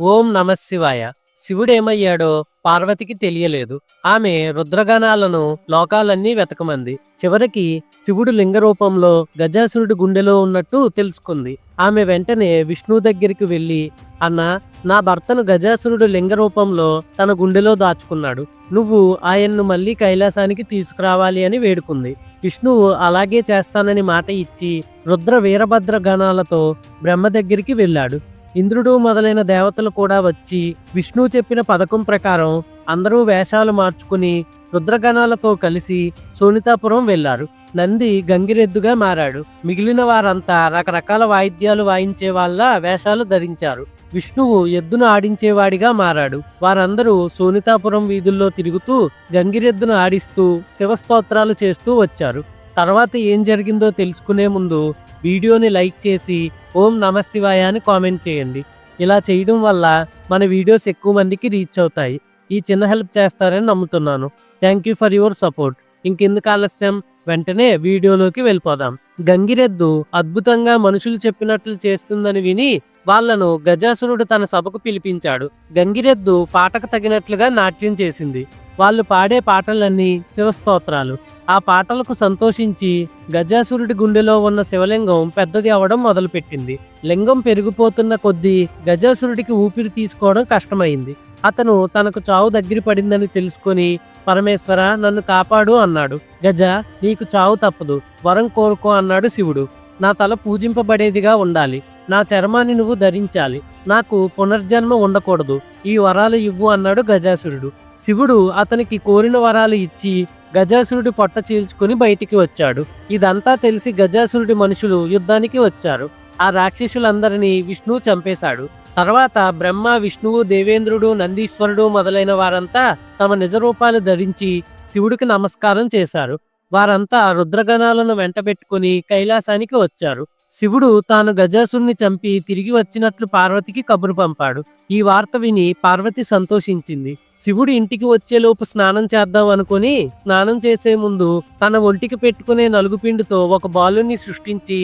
ఓం నమశివాయ శివుడేమయ్యాడో పార్వతికి తెలియలేదు. ఆమె రుద్రగణాలను లోకాలన్నీ వెతకమంది. చివరికి శివుడు లింగ రూపంలో గజాసురుడి గుండెలో ఉన్నట్టు తెలుసుకుంది. ఆమె వెంటనే విష్ణువు దగ్గరికి వెళ్ళి అన్న నా భర్తను గజాసురుడు లింగ రూపంలో తన గుండెలో దాచుకున్నాడు. నువ్వు ఆయన్ను మళ్ళీ కైలాసానికి తీసుకురావాలి అని వేడుకుంది. విష్ణువు అలాగే చేస్తానని మాట ఇచ్చి రుద్ర వీరభద్ర గణాలతో బ్రహ్మ దగ్గరికి వెళ్ళాడు. ఇంద్రుడు మొదలైన దేవతలు కూడా వచ్చి విష్ణువు చెప్పిన పథకం ప్రకారం అందరూ వేషాలు మార్చుకుని రుద్రగణాలతో కలిసి సోనితాపురం వెళ్ళారు నంది గంగిరెద్దుగా మారాడు. మిగిలిన వారంతా రకరకాల వాయిద్యాలు వాయించే వాళ్ళ వేషాలు ధరించారు. విష్ణువు ఎద్దును ఆడించేవాడిగా మారాడు. వారందరూ సోనితాపురం వీధుల్లో తిరుగుతూ గంగిరెద్దును ఆడిస్తూ శివస్తోత్రాలు చేస్తూ వచ్చారు. తర్వాత ఏం జరిగిందో తెలుసుకునే ముందు వీడియోని లైక్ చేసి ఓం నమశివాయ అని కామెంట్ చేయండి. ఇలా చేయడం వల్ల మన వీడియోస్ ఎక్కువ మందికి రీచ్ అవుతాయి. ఈ చిన్న హెల్ప్ చేస్తారని నమ్ముతున్నాను. Thank you for your support. ఇంకెందుకు ఆలస్యం? వెంటనే వీడియోలోకి వెళ్ళిపోదాం. గంగిరెద్దు అద్భుతంగా మనుషులు చెప్పినట్లు చేస్తుందని విని వాళ్ళను గజాసురుడు తన సభకు పిలిపించాడు. గంగిరెద్దు పాటకు తగినట్లుగా నాట్యం చేసింది. వాళ్ళు పాడే పాటలన్నీ శివస్తోత్రాలు. ఆ పాటలకు సంతోషించి గజాసురుడి గుండెలో ఉన్న శివలింగం పెద్దది అవడం మొదలుపెట్టింది. లింగం పెరిగిపోతున్న కొద్దీ గజాసురుడికి ఊపిరి తీసుకోవడం కష్టమైంది. అతను తనకు చావు దగ్గర పడిందని తెలుసుకొని పరమేశ్వర నన్ను కాపాడు అన్నాడు. గజ నీకు చావు తప్పదు. వరం కోరుకో అన్నాడు శివుడు. నా తల పూజింపబడేదిగా ఉండాలి. నా చర్మాన్ని నువ్వు ధరించాలి. నాకు పునర్జన్మ ఉండకూడదు. ఈ వరాలు ఇవ్వు అన్నాడు గజాసురుడు. శివుడు అతనికి కోరిన వరాలు ఇచ్చి గజాసురుడి పొట్ట చీల్చుకుని బయటికి వచ్చాడు. ఇదంతా తెలిసి గజాసురుడి మనుషులు యుద్ధానికి వచ్చారు. ఆ రాక్షసులందరినీ విష్ణువు చంపేశాడు. తర్వాత బ్రహ్మ విష్ణువు దేవేంద్రుడు నందీశ్వరుడు మొదలైన వారంతా తమ నిజ రూపాలు ధరించి శివుడికి నమస్కారం చేశారు. వారంతా రుద్రగణాలను వెంటబెట్టుకుని కైలాసానికి వచ్చారు. శివుడు తాను గజాసుని చంపి తిరిగి వచ్చినట్లు పార్వతికి కబురు పంపాడు. ఈ వార్త విని పార్వతి సంతోషించింది. శివుడు ఇంటికి వచ్చేలోపు స్నానం చేద్దాం అనుకుని స్నానం చేసే ముందు తన ఒంటికి పెట్టుకునే నలుగుపిండితో ఒక బాలుని సృష్టించి